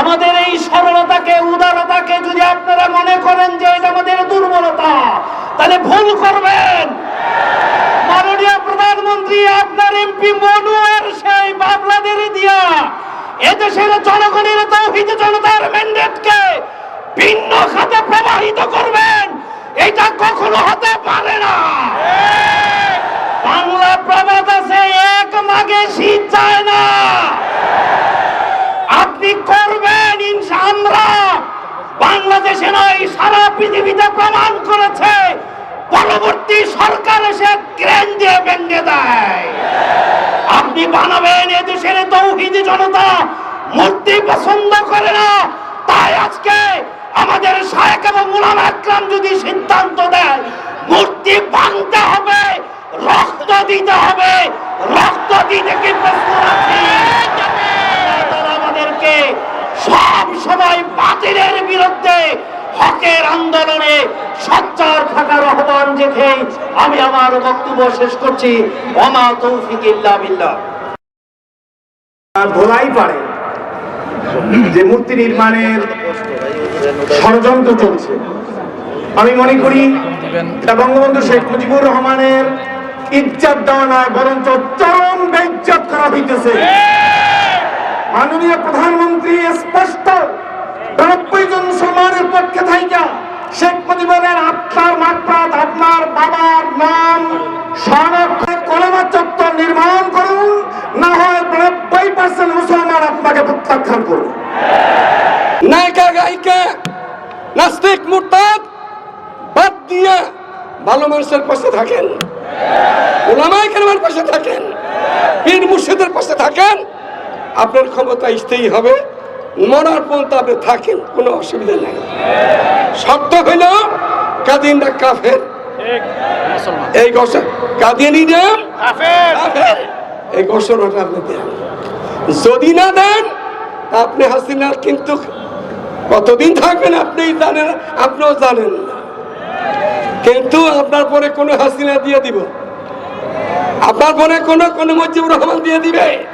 আমাদের এই সরলতাকে, উদারতাকে যদি আপনারা মনে করেন যে এটা আমাদের দুর্বলতা, তাহলে ভুল করবেন। মাননীয় প্রধানমন্ত্রী, আপনার এমপি মনুয়ার সেই বাবলাদের দিয়া এদেশের জনগণের তৌহিদ জনতার ম্যান্ডেটকে ভিন্ন খাতে প্রবাহিত করবেন। এটা কখনো হতে পারে না। বাংলা প্রবাদ আছে, এক মাগে শীত চায় না আপনি করবেন ইনশা আমরা বাংলাদেশে নয়, সারা পৃথিবীতে প্রমাণ করেছে, পরবর্তী সরকার এসে ক্রেন দিয়ে ভেঙে দেয়। আপনি বানাবেন এদেশের তৌহিদি জনতা, মূর্তি পছন্দ করে না, তাই আজকে আমাদের শায়েক এবং মুলাম আকরাম যদি সিদ্ধান্ত দেয়, মূর্তি ভাঙতে হবে, রক্ত দিতে হবে, রক্ত দিতে কি প্রস্তুত তারা আমাদেরকে সব সময় বাতিলের বিরুদ্ধে হকের আন্দোলনে সচ্চার থাকার আহ্বান রেখে আমি আমার বক্তব্য শেষ করছি। ওমা তৌফিক ধোলাই পারে। যে মূর্তি নির্মাণের ষড়যন্ত্র চলছে। আমি মনে করি বঙ্গবন্ধু শেখ মুজিবুর রহমানের ইজ্জত দেওয়া নয়, বরঞ্চ চরম বেজ্জত করা হইতেছে। মাননীয় স্পষ্ট। নব্বই জন মুসলমানের পক্ষে থাইকা শেখ মুজিবুরের আত্মার মাত্রাত আপনার বাবার নাম সংরক্ষণে চত্বর নির্মাণ করুন, না হয় নব্বই পার্সেন্ট মুসলমান আপনাকে প্রত্যাখ্যান করুন। নায়িকা, গায়িকা, নাস্তিক, মুরতাদ, বাদ দিয়ে ভালো মানুষের পাশে থাকেন। ওলামাই কেরামের পাশে থাকেন। পীর মুর্শিদের পাশে থাকেন। আপনার ক্ষমতা স্থায়ী হবে। মরার পর্যন্ত আপনি থাকেন কোনো অসুবিধা নেই। শর্ত হইল কাদিনটা কাফের। এই ঘোষণা কাফের। এই ঘোষণাটা আপনি দেন। যদি না দেন আপনি হাসিনার কিন্তু কতদিন থাকবেন আপনি জানেন আপনিও জানেন না। কিন্তু আপনার পরে কোনো হাসিনা দিয়ে দিব। আপনার পরে কোনো কোনো মুজিবুর রহমান দিয়ে দিবে।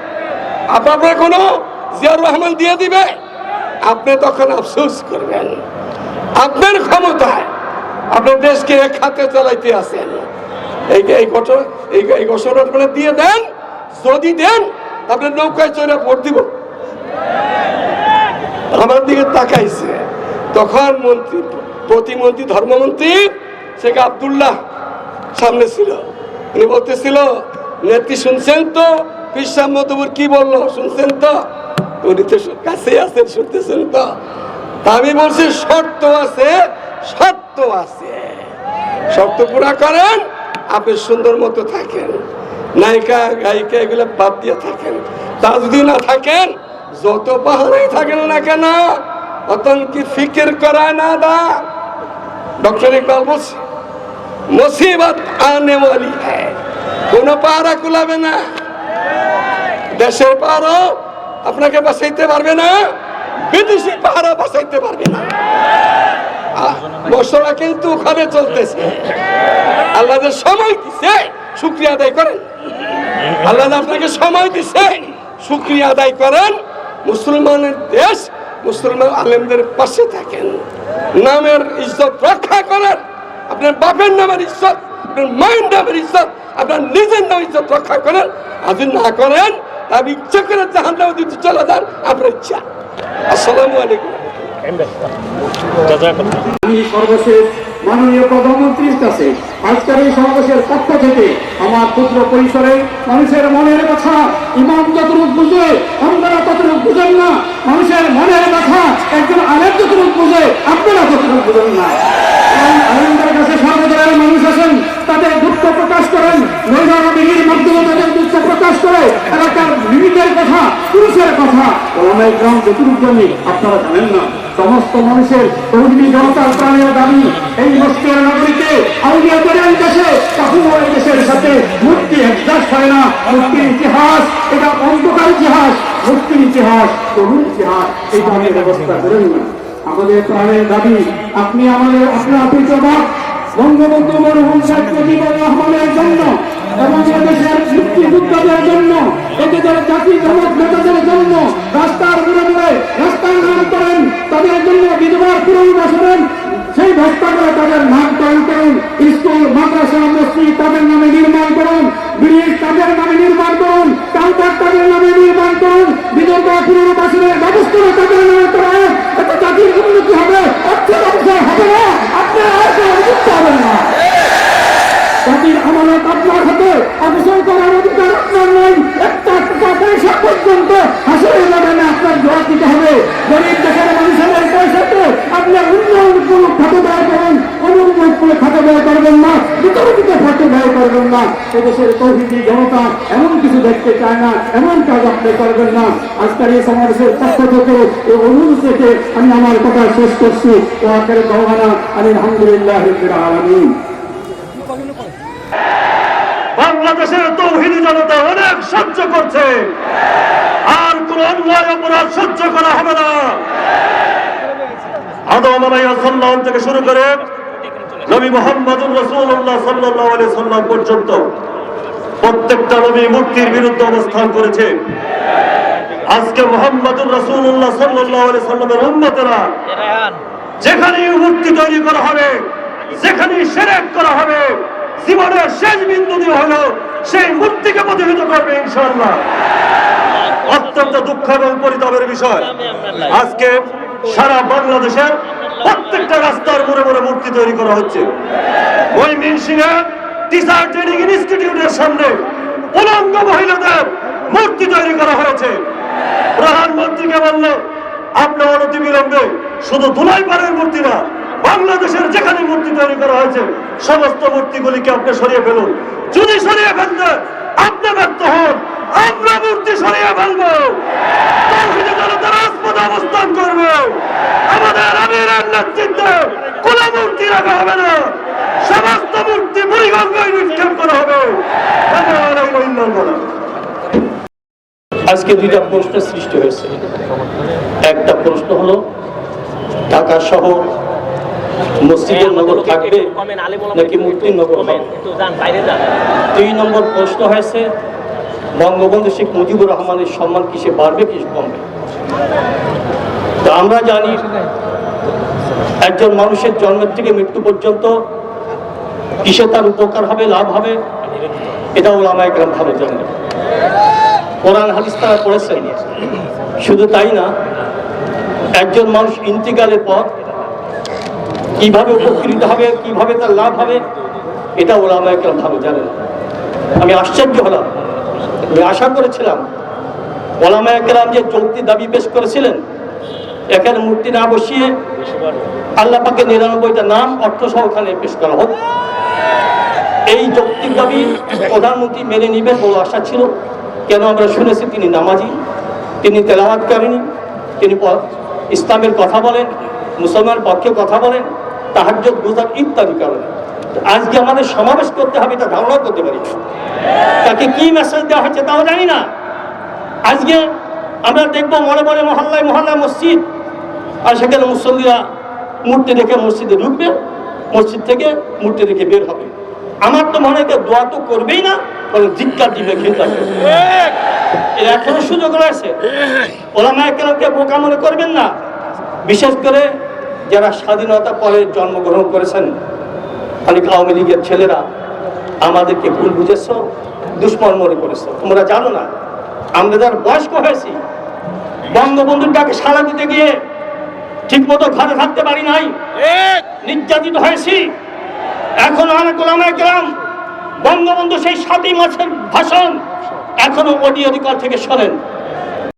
আপনার পরে কোনো জিয়াউর রহমান দিয়ে দিবে? আপনি তখন আফসোস করবেন। আপনার ক্ষমতায় আপনার দেশকে এক হাতে চালাইতে আছেন। এই এই এই ঘোষণাটা আপনারা দিয়ে দেন, যদি দেন আপনার নৌকায় চলে ভোট দিব। আমার দিকে তাকাইছে। তখন মন্ত্রী, প্রতিমন্ত্রী, ধর্মমন্ত্রী শেখ আবদুল্লাহ সামনে ছিল। উনি বলতেছিল, নেত্রী শুনছেন তো? পিসাম মধুপুর কি বলল? শুনছেন তো? উনি তো কাছেই আছেন শুনতেছেন তো? আমি বলছি শর্ত আছে শর্ত আছে। শর্ত পুরা করেন, আপনি সুন্দর মতো থাকেন। নায়িকা, গায়িকা এগুলো বাদ দিয়ে থাকেন। তা যদি না থাকেন, যত পাহাড়েই থাকেন না কেন অতন কি ফিকির করা না দা। ডক্টর ইকবাল বলছে, মুসিবত আনে বলি হ্যাঁ কোনো পাহারা কুলাবে না। দেশের পাহাড়ও আপনাকে বাঁচাইতে পারবে না, বিদেশি পাহারা বাঁচাইতে পারবে না। মশলা কিন্তু ওখানে চলতেছে। আল্লাহ সময় দিছে, শুক্রিয়া আদায় করেন। আল্লাহ আপনাকে সময় দিছে, শুক্রিয়া আদায় করেন। মুসলমানের দেশ, মুসলমান আলেমদের পাশে থাকেন। নামের ইজ্জত রক্ষা করেন। আপনার বাপের নামের ইজ্জত, আপনার মায়ের নামের ইজ্জত, আপনার নিজের নামের ইজ্জত রক্ষা করেন। যদি না করেন আপনি ইচ্ছা করে জাহান নামে যদি চলে যান আপনার ইচ্ছা। আসসালামু আলাইকুম। আমি সর্বশেষ মাননীয় প্রধানমন্ত্রীর কাছে আজকের এই সমাবেশের পক্ষ থেকে আমার ক্ষুদ্র পরিসরে মানুষের মনের কথা, ইমাম যতটুক বুঝে আপনারা ততটুক বুঝেন না, মানুষের মনের কথা একজন আলেম যতটুক বুঝে, আপনারা ততটুক বুঝেন না কারণ আলেমদের কাছে সর্বদলের মানুষ আছেন তাদের দুঃখ প্রকাশ করেন। নৈরাবিহীর মাধ্যমে তাদের দুঃখ প্রকাশ করে। এলাকার লিমিটের কথা, পুরুষের কথা। ওলামাই গ্রাম যতটুক জমি, আপনারা জানেন না। সমস্ত মানুষের তৌহিদি জনতার প্রাণের দাবি, এই মস্কের নগরীতে আউলিয়া করেন দেশে কখনো দেশের সাথে মূর্তি একদাস হয় না। মুক্তির ইতিহাস, এটা অন্ধকার ইতিহাস। মুক্তির ইতিহাস, তরুণ ইতিহাস, এই ধরনের ব্যবস্থা করেন না। আমাদের প্রাণের দাবি, আপনি আমাদের, আপনার পিছবা বঙ্গবন্ধু মরহুম শেখ মুজিবুর রহমানের জন্য এবং এদেশের মুক্তিযোদ্ধাদের জন্য এতে যারা জাতি ধর্ম নেতাদের জন্য রাস্তার মোড়ে মোড়ে রাস্তার নাম করেন, তাদের জন্য বিধবার পুরো বসবেন। সেই ভক্তরা তাদের নাম নামকরণ করুন স্কুল, মাদ্রাসা, মসজিদ তাদের নামে নির্মাণ করুন, ব্রিজ তাদের নামে নির্মাণ করুন কাউন্টার না এদেশের তৌহিদি জনতা এমন কিছু দেখতে চায় না, এমন কাজ আপনি করবেন না। আজকের এই সমাবেশের পক্ষ থেকে, এই অনুরোধ থেকে আমি আমার কথা শেষ করছি। ও আখের গহনা আলহামদুলিল্লাহ আলমিন। বাংলাদেশের তৌহিদি জনতা অনেক সহ্য করছে। আর কোন অন্যায় অপরাধ সহ্য করা হবে না। আদম আলাইসাল্লাম থেকে শুরু করে নবী মোহাম্মদুর রসুল্লাহ সাল্লাহ আলি সাল্লাম পর্যন্ত প্রত্যেকটা নবী মূর্তির বিরুদ্ধে অবস্থান করেছে। আজকে মোহাম্মদুর রসুল্লাহ সাল্লাহ আলি সাল্লামের উন্মতেরা যেখানে মূর্তি তৈরি করা হবে যেখানে সেরেক করা হবে, জীবনের শেষ বিন্দু দিয়ে হলো সেই মূর্তিকে প্রতিহিত করবে ইনশাআল্লাহ। অত্যন্ত দুঃখ এবং পরিতাপের বিষয়। আজকে সারা বাংলাদেশের প্রত্যেকটা রাস্তার মোড়ে মোড়ে মূর্তি তৈরি করা হচ্ছে। ওই মিনসিংহে টিচার ট্রেনিং ইনস্টিটিউটের সামনে উলঙ্গ মহিলাদের মূর্তি তৈরি করা হয়েছে। প্রধানমন্ত্রীকে বলল আপনার অনতি বিলম্বে শুধু দুলাইপাড়ের মূর্তি না, বাংলাদেশের যেখানে মূর্তি তৈরি করা হয়েছে, সমস্ত মূর্তিগুলিকে আপনি সরিয়ে ফেলুন। যদি সরিয়ে ফেলতে আপনি ব্যর্থ হন, আমরা মূর্তি সরিয়ে ফেলব। তৌহিদি অবস্থান করবে। আমাদের আমিরের নেতৃত্বে কোন মূর্তি রাখা হবে না। সমস্ত মূর্তি মুড়িগঙ্গায় নিক্ষেপ করা হবে। আমার। আজকে দুইটা প্রশ্ন সৃষ্টি হয়েছে। একটা প্রশ্ন হলো ঢাকা শহর মসজিদের নগর থাকবে নাকি মূর্তির নগর হবে? দুই নম্বর প্রশ্ন হয়েছে বঙ্গবন্ধু শেখ মুজিবুর রহমানের সম্মান কিসে বাড়বে কি কমবে? আমরা জানি একজন মানুষের জন্মের থেকে মৃত্যু পর্যন্ত কিসে তার উপকার হবে, লাভ হবে? এটা ওলামা একরাম ভালো জানেন। কোরআন হাদিস তারা পড়েছেন। শুধু তাই না, একজন মানুষ ইন্তিকালের পর কীভাবে উপকৃত হবে, কীভাবে তার লাভ হবে, এটা ওরা আমার একটা ভালো জানেন। আমি আশ্চর্য হলাম। আমি আশা করেছিলাম। ওলামা একরাম যে যৌক্তি দাবি পেশ করেছিলেন, এখানে মূর্তি না বসিয়ে আল্লাহ পাকে নিরানব্বইটা নাম অর্থ সহ ওখানে পেশ করা হোক। এই যৌক্তিক দাবি প্রধানমন্ত্রী মেনে নিবেন বলে আশা ছিল। কেন আমরা শুনেছি তিনি নামাজি, তিনি তেলাওয়াত করেনি তিনি ইসলামের কথা বলেন, মুসলমানের পক্ষে কথা বলেন তাহাজ্জত গুজার ইত্যাদি কারণে। আজকে আমাদের সমাবেশ করতে হবে, এটা ধারণা করতে পারি। তাকে কি মেসেজ দেওয়া হচ্ছে তাও জানি না। আজকে আমরা দেখব মনে মনে মহল্লায় মহল্লায় মসজিদ, আর সেখানে মুসল্লিরা মূর্তি দেখে মসজিদে ঢুকবে, মসজিদ থেকে মূর্তি দেখে বের হবে। আমার তো মনে হয় দোয়া তো করবেই না বলে দিবে এখনও সুযোগ রয়েছে। ওলামা একরামকে বোকা মনে করবেন না। বিশেষ করে যারা স্বাধীনতা পরে জন্মগ্রহণ করেছেন অনেক আওয়ামী লীগের ছেলেরা আমাদেরকে ভুল বুঝেছ, দুশ্মন মনে করেছ। তোমরা জানো না, আমরা যার বয়স্ক হয়েছি, বঙ্গবন্ধুর ডাকে সাড়া দিতে গিয়ে ঠিক মতো ঘরে থাকতে পারি নাই, নির্যাতিত হয়েছি। এখন অনেক ওলামা গ্রাম বঙ্গবন্ধু সেই সাতই মাসের ভাষণ এখনও অডিও রেকর্ড থেকে শোনেন।